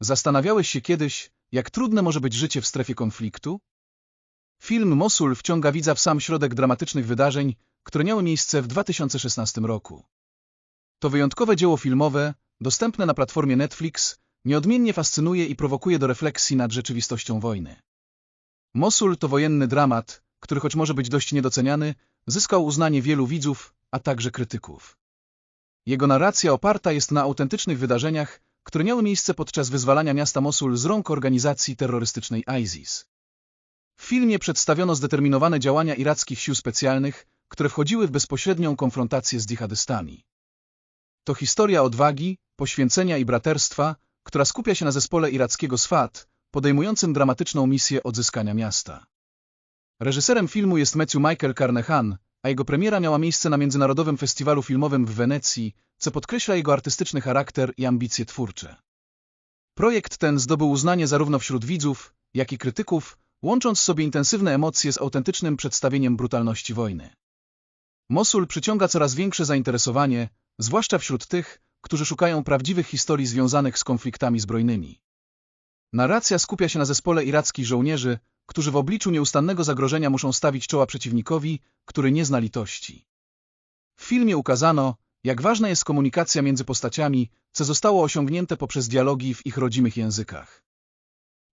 Zastanawiałeś się kiedyś, jak trudne może być życie w strefie konfliktu? Film Mosul wciąga widza w sam środek dramatycznych wydarzeń, które miały miejsce w 2016 roku. To wyjątkowe dzieło filmowe, dostępne na platformie Netflix, nieodmiennie fascynuje i prowokuje do refleksji nad rzeczywistością wojny. Mosul to wojenny dramat, który choć może być dość niedoceniany, zyskał uznanie wielu widzów, a także krytyków. Jego narracja oparta jest na autentycznych wydarzeniach, które miały miejsce podczas wyzwalania miasta Mosul z rąk organizacji terrorystycznej ISIS. W filmie przedstawiono zdeterminowane działania irackich sił specjalnych, które wchodziły w bezpośrednią konfrontację z dżihadystami. To historia odwagi, poświęcenia i braterstwa, która skupia się na zespole irackiego SWAT, podejmującym dramatyczną misję odzyskania miasta. Reżyserem filmu jest Matthew Michael Carnahan, a jego premiera miała miejsce na Międzynarodowym Festiwalu Filmowym w Wenecji, co podkreśla jego artystyczny charakter i ambicje twórcze. Projekt ten zdobył uznanie zarówno wśród widzów, jak i krytyków, łącząc sobie intensywne emocje z autentycznym przedstawieniem brutalności wojny. Mosul przyciąga coraz większe zainteresowanie, zwłaszcza wśród tych, którzy szukają prawdziwych historii związanych z konfliktami zbrojnymi. Narracja skupia się na zespole irackich żołnierzy, którzy w obliczu nieustannego zagrożenia muszą stawić czoła przeciwnikowi, który nie zna litości. W filmie ukazano, jak ważna jest komunikacja między postaciami, co zostało osiągnięte poprzez dialogi w ich rodzimych językach.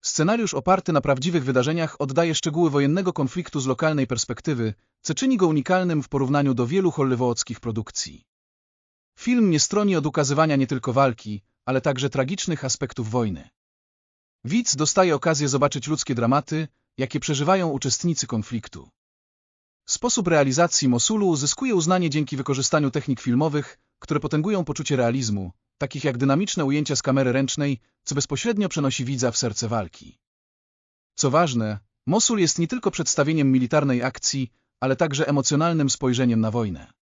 Scenariusz oparty na prawdziwych wydarzeniach oddaje szczegóły wojennego konfliktu z lokalnej perspektywy, co czyni go unikalnym w porównaniu do wielu hollywoodzkich produkcji. Film nie stroni od ukazywania nie tylko walki, ale także tragicznych aspektów wojny. Widz dostaje okazję zobaczyć ludzkie dramaty, jakie przeżywają uczestnicy konfliktu. Sposób realizacji Mosulu uzyskuje uznanie dzięki wykorzystaniu technik filmowych, które potęgują poczucie realizmu, takich jak dynamiczne ujęcia z kamery ręcznej, co bezpośrednio przenosi widza w serce walki. Co ważne, Mosul jest nie tylko przedstawieniem militarnej akcji, ale także emocjonalnym spojrzeniem na wojnę.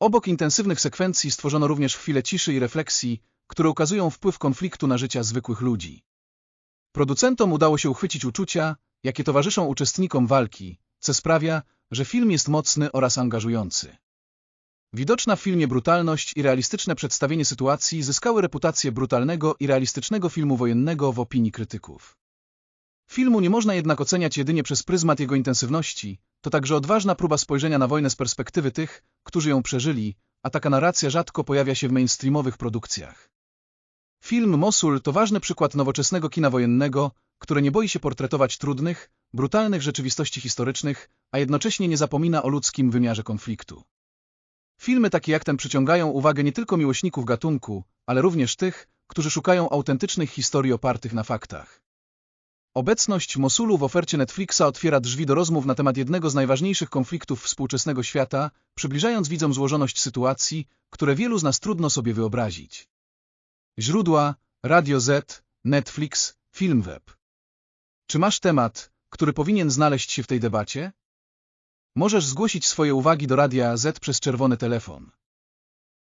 Obok intensywnych sekwencji stworzono również chwile ciszy i refleksji, które ukazują wpływ konfliktu na życia zwykłych ludzi. Producentom udało się uchwycić uczucia, jakie towarzyszą uczestnikom walki, co sprawia, że film jest mocny oraz angażujący. Widoczna w filmie brutalność i realistyczne przedstawienie sytuacji zyskały reputację brutalnego i realistycznego filmu wojennego w opinii krytyków. Filmu nie można jednak oceniać jedynie przez pryzmat jego intensywności, to także odważna próba spojrzenia na wojnę z perspektywy tych, którzy ją przeżyli, a taka narracja rzadko pojawia się w mainstreamowych produkcjach. Film Mosul to ważny przykład nowoczesnego kina wojennego, które nie boi się portretować trudnych, brutalnych rzeczywistości historycznych, a jednocześnie nie zapomina o ludzkim wymiarze konfliktu. Filmy takie jak ten przyciągają uwagę nie tylko miłośników gatunku, ale również tych, którzy szukają autentycznych historii opartych na faktach. Obecność Mosulu w ofercie Netflixa otwiera drzwi do rozmów na temat jednego z najważniejszych konfliktów współczesnego świata, przybliżając widzom złożoność sytuacji, które wielu z nas trudno sobie wyobrazić. Źródła Radio Z, Netflix, Filmweb. Czy masz temat, który powinien znaleźć się w tej debacie? Możesz zgłosić swoje uwagi do Radia Z przez czerwony telefon.